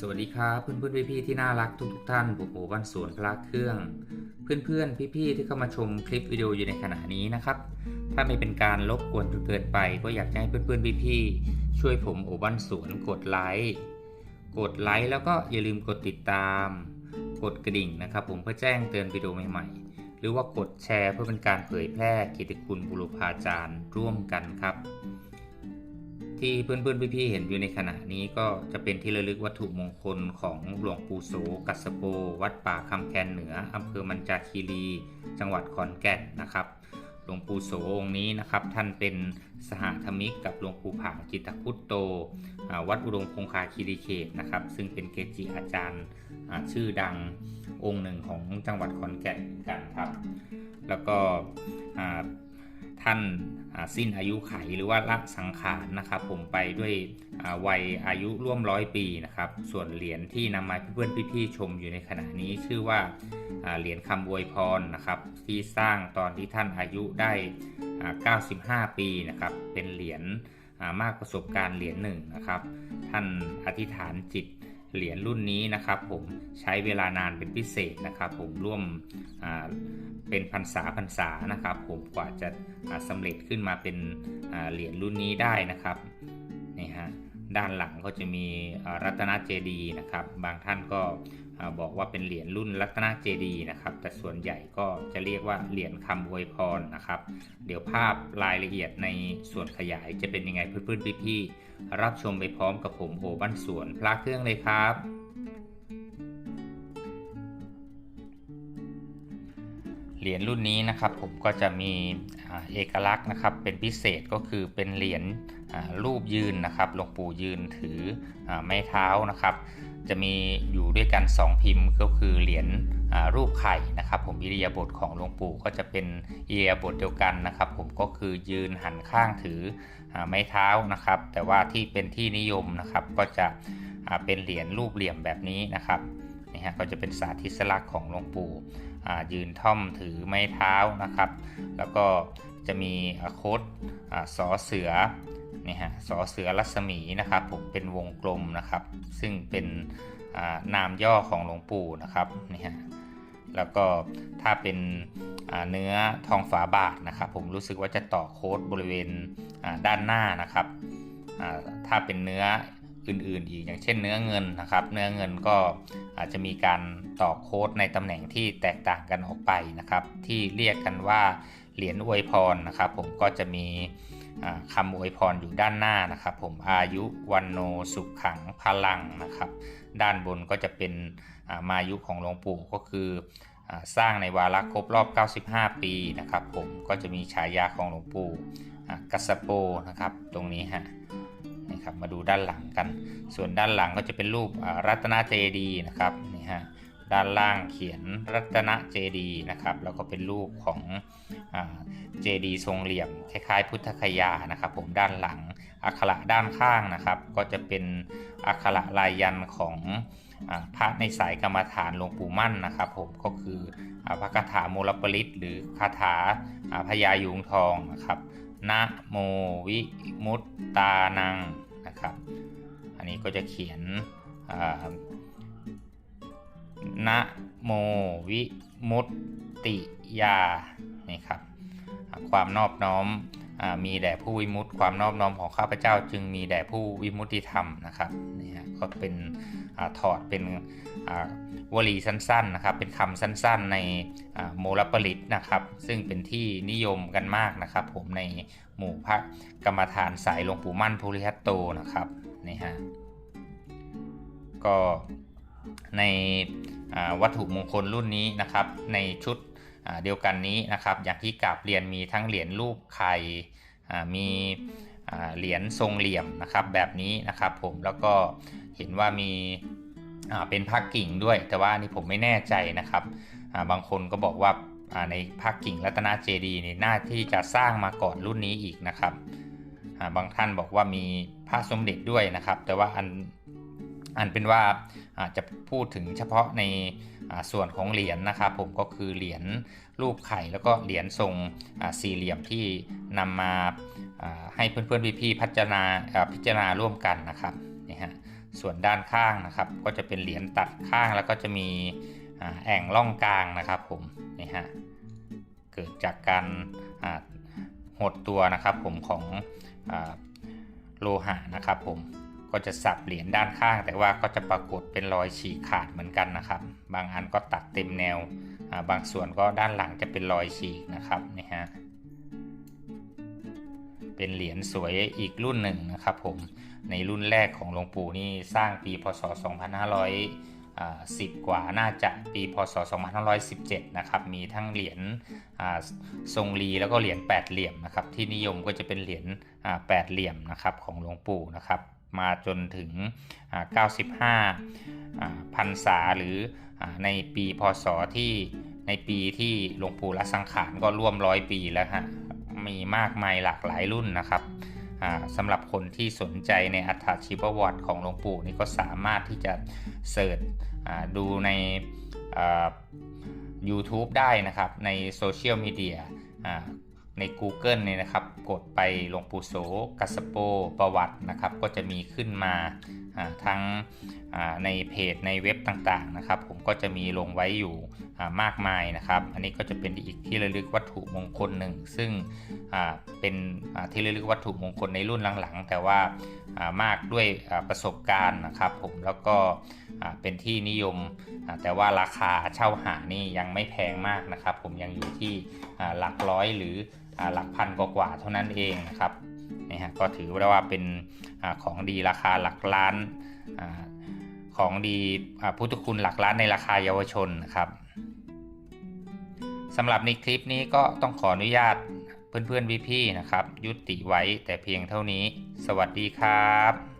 สวัสดีครับเพื่อนเพื่อนพี่ๆที่น่ารักทุกทุกท่านผมโอบ้านสวนพระเครื่อง เพื่อนเพื่อนๆพี่ที่เข้ามาชมคลิปวิดีโออยู่ในขณะนี้นะครับ ถ้าไม่เป็นการรบกวนจนเกินไป ก็อยากให้เพื่อนเพื่อนๆพี่ช่วยผมโอบ้านสวนกดไลค์กดไลค์แล้วก็อย่าลืมกดติดตาม กดกระดิ่งนะครับ ผมเพื่อแจ้งเตือนวิดีโอใหม่ๆ หรือว่ากดแชร์เพื่อเป็นการเผยแพร่กิตติคุณบุรุพาจารย์ร่วมกันครับ ที่เพื่อนๆพี่ๆเห็นอยู่ในขณะนี้ก็จะเป็นที่ระลึกวัตถุมงคลของหลวงปู่โสกัสโป วัดป่าคำแคนเหนืออำเภอมันจาคีรี จังหวัดขอนแก่นนะครับ หลวงปู่โสองค์นี้นะครับ ท่านเป็นสหธรรมิกกับหลวงปู่ผางจิตพุตโต วัดอุดมคงคาคีรีเขตนะครับ ซึ่งเป็นเกจิอาจารย์ชื่อดังองค์หนึ่งของจังหวัดขอนแก่นเหมือนกันครับ แล้วก็ ท่านสิ้นอายุไขหรือว่าละสังขารนะครับ ผมไปด้วยวัยอายุร่วมร้อยปีนะครับ ส่วนเหรียญที่นำมาเพื่อนพี่ๆชมอยู่ในขณะนี้ชื่อว่าเหรียญคำอวยพรนะครับ ที่สร้างตอนที่ท่านอายุได้ 95 ปีนะครับ เป็นเหรียญมากประสบการณ์เหรียญหนึ่งนะครับ ท่านอธิษฐานจิต เหรียญรุ่นนี้นะครับผมใช้เวลานานเป็นพิเศษนะครับ ผมร่วมเป็นพรรษาพรรษานะครับผมกว่าจะสำสำเร็จขึ้นมาเป็นเหรียญรุ่นนี้ได้นะครับนี่ฮะ ด้านหลังก็จะมีรัตนเจดีนะครับ บางท่านก็บอกว่าเป็นเหรียญรุ่นรัตนเจดีนะครับ แต่ส่วนใหญ่ก็จะเรียกว่าเหรียญคำอวยพรนะครับ เดี๋ยวภาพรายละเอียดในส่วนขยายจะเป็นยังไงเพื่อนๆพี่ๆรับชมไปพร้อมกับผมโอบ้านสวนพระเครื่องเลยครับ เหรียญรุ่นนี้นะครับผมก็จะมีเอกลักษณ์นะครับเป็นพิเศษก็คือเป็นเหรียญรูปยืนนะครับหลวงปู่ยืนถืออไม้เท้านะครับ จะมีอยู่ด้วยกัน 2 พิมพ์ก็คือเหรียญรูปไข่นะครับ ผมอิริยาบถของหลวงปู่ก็จะเป็นอิริยาบถเดียวกันนะครับ ผมก็คือยืนหันข้างถืออไม้เท้านะครับ แต่ว่าที่เป็นที่นิยมนะครับก็จะเป็นเหรียญรูปเหลี่ยมแบบนี้นะครับ นี่ฮะก็จะเป็นสาธิสลักษณ์ของหลวงปู่ยืนท่อมถือไม้เท้านะครับ แล้วก็จะมีโคดอ่าสอเสือนี่ฮะสอเสือรัศมีนะครับ ผมเป็นวงกลมนะครับ ซึ่งเป็นานามย่อของหลวงปู่นะครับนี่ฮะแล้วก็ถ้าเป็นเนื้อทองฝาบาทนะครับ ผมรู้สึกว่าจะต่อโค้ดบริเวณด้านหน้านะครับถ้าเป็นเนื้อ อื่นๆอีกอย่างเช่นเนื้อเงินนะครับ เนื้อเงินก็อาจจะมีการต่อโค้ดในตำแหน่งที่แตกต่างกันออกไปนะครับ ที่เรียกกันว่าเหรียญอวยพรนะครับ ผมก็จะมีอ่าคำอวยพรอยู่ด้านหน้านะครับ ผมอายุวันโนสุขขังพลังนะครับ ด้านบนก็จะเป็นอ่ามายุของหลวงปู่ก็คืออาสร้างในวาระครบรอบ 95 ปีนะครับ ผมก็จะมีฉายาของหลวงปู่อ่ากัสสโปนะครับ ตรงนี้ฮะ ครับมาดูด้านหลังกัน ส่วนด้านหลังก็จะเป็นรูปรัตนเจดีนะครับนี่ฮะด้านล่างเขียนรัตนเจดีนะครับแล้วก็เป็นรูปของเจดีทรงเหลี่ยมคล้ายๆ พุทธคยานะครับ ผมด้านหลังอักขระด้านข้างนะครับ ก็จะเป็นอักขระลายยันของอพระในสายกรรมฐานหลวงปู่มั่นนะครับ ผมก็คืออพระคาถาโมลปริตหรือคาถาอ่าพญายุงทองนะครับนะโมวิมุตตานัง นะครับ อันนี้ก็จะเขียนนะโมวิมุตติยานี่ครับ ความนอบน้อม มีแด่ผู้วิมุตติความนอบน้อมของข้าพเจ้า จึงมีแด่ผู้วิมุตติธรรมนะครับนี่ฮะก็เป็นอถอดเป็นวลีสั้นๆนะครับ เป็นคำสั้นๆในโมลปริตนะครับ ซึ่งเป็นที่นิยมกันมากนะครับ ผมในหมู่พระกรรมฐานสายหลวงปู่มั่นภูริทัตโตนะครับนี่ฮะก็ในวัตถุมงคลรุ่นนี้นะครับ ในชุด เดียวกันนี้นะครับ อย่างที่กราบเรียนมีทั้งเหรียญรูปไข่มีเหรียญทรงเหลี่ยมนะครับ แบบนี้นะครับ ผมแล้วก็เห็นว่ามีเป็นพักกิ่งด้วย แต่ว่านนี้ผมไม่แน่ใจนะครับบางคนก็บอกว่าในพักกิ่งรัตนเจดีนี่น่าที่จะสร้างมาก่อนรุ่นนี้อีกนะครับบางท่านบอกว่ามีพระสมเด็จด้วยนะครับ แต่ว่าอัน อันเป็นว่าอาจจะพูดถึงเฉพาะในส่วนของเหรียญนะครับผมก็คือเหรียญรูปไข่แล้วก็เหรียญทรงสี่เหลี่ยมที่นำมาอ่าให้เพื่อนๆพี่ๆพัฒนาพิจารณาร่วมกันนะครับนี่ฮะส่วนด้านข้างนะครับก็จะเป็นเหรียญตัดข้างแล้วก็จะมีอแอ่งร่องกลางนะครับผมนี่ฮะเกิดจากการหดตัวนะครับผมของอโลหะนะครับผม ก็จะสับเหรียญด้านข้าง แต่ว่าก็จะปรากฏเป็นรอยฉีกขาดเหมือนกันนะครับ บางอันก็ตัดเต็มแนวอ่าบางส่วนก็ด้านหลังจะเป็นรอยฉีกนะครับนี่ฮะเป็นเหรียญสวยอีกรุ่นหนึ่งนะครับผมในรุ่นแรกของหลวงปู่นี่สร้างปีพศ 2510 กว่าน่าจะปีพศ 2517 นะครับ มีทั้งเหรียญอ่าทรงรีแล้วก็เหรียญแปดเหลี่ยมนะครับ ที่นิยมก็จะเป็นเหรียญอ่าแปดเหลี่ยมนะครับของหลวงปู่นะครับ มาจนถึง 95พรรษาหรือในปีพศที่ในปีที่หลวงปู่ละสังขารก็ร่วมร้อยปีแล้วฮะมีมากมายหลากหลายรุ่นนะครับสำหรับคนที่สนใจในอัฐชีวประวัตของหลวงปู่นี่ก็สามารถที่จะเสิร์ชดูใน YouTube ได้นะครับในโซเชียลมีเดีย ใน Google เนี่ยนะครับ กดไปหลวงปู่โสกัสโปประวัตินะครับ ก็จะมีขึ้นมาทั้งในเพจในเว็บต่างๆนะครับ ผมก็จะมีลงไว้อยู่มากมายนะครับ อันนี้ก็จะเป็นอีกที่ระลึกวัตถุมงคลหนึ่ง ซึ่งเป็นที่ระลึกวัตถุมงคลในรุ่นหลังๆ แต่ว่า มากด้วยประสบการณ์นะครับผมแล้วก็เป็นที่นิยม แต่ว่าราคาเช่าหานี่ยังไม่แพงมากนะครับ ผมยังอยู่ที่หลักร้อยหรือหลักพันกว่าเท่านั้นเองนะครับนี่ฮะก็ถือได้ว่าเป็นของดีราคาหลักล้านของดีพุทธคุณหลักล้านในราคาเยาวชนนะครับสำหรับในคลิปนี้ก็ต้องขออนุญาต เพื่อนๆพี่ๆนะครับ ยุติไว้แต่เพียงเท่านี้ สวัสดีครับ